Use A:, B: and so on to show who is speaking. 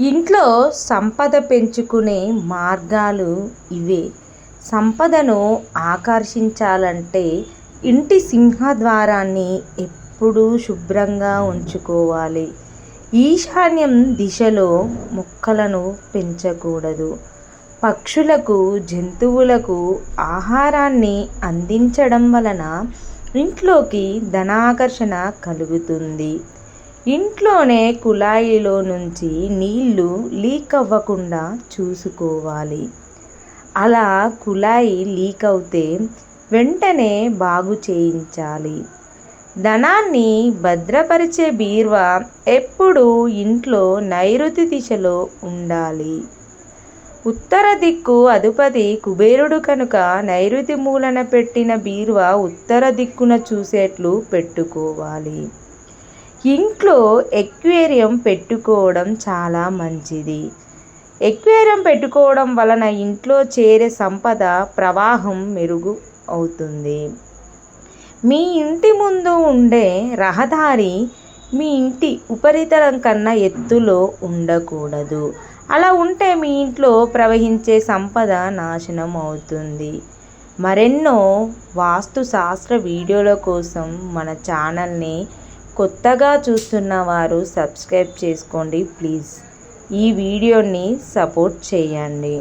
A: ఇంట్లో సంపద పెంచుకునే మార్గాలు ఇవే. సంపదను ఆకర్షించాలంటే ఇంటి సింహద్వారాన్ని ఎప్పుడూ శుభ్రంగా ఉంచుకోవాలి. ఈశాన్యం దిశలో మొక్కలను పెంచకూడదు. పక్షులకు జంతువులకు ఆహారాన్ని అందించడం వలన ఇంట్లోకి ధనాకర్షణ కలుగుతుంది. ఇంట్లోనే కుళాయిలో నుంచి నీళ్ళు లీక్ అవ్వకుండా చూసుకోవాలి. అలా కుళాయి లీక్ అవుతే వెంటనే బాగు చేయించాలి. ధనాన్ని భద్రపరిచే బీరువా ఎప్పుడూ ఇంట్లో నైరుతి దిశలో ఉండాలి. ఉత్తర దిక్కు అధిపతి కుబేరుడు కనుక నైరుతి మూలన పెట్టిన బీరువా ఉత్తర దిక్కున చూసేట్లు పెట్టుకోవాలి. ఇంట్లో ఎక్వేరియం పెట్టుకోవడం చాలా మంచిది. ఎక్వేరియం పెట్టుకోవడం వలన ఇంట్లో చేరే సంపద ప్రవాహం మెరుగు అవుతుంది. మీ ఇంటి ముందు ఉండే రహదారి మీ ఇంటి ఉపరితలం కన్నా ఎత్తులో ఉండకూడదు. అలా ఉంటే మీ ఇంట్లో ప్రవహించే సంపద నాశనం అవుతుంది. మరెన్నో వాస్తు శాస్త్ర వీడియోల కోసం మన ఛానల్ని కొత్తగా చూస్తున్న వారు సబ్స్క్రైబ్ చేసుకోండి ప్లీజ్. ఈ వీడియోని సపోర్ట్ చేయండి.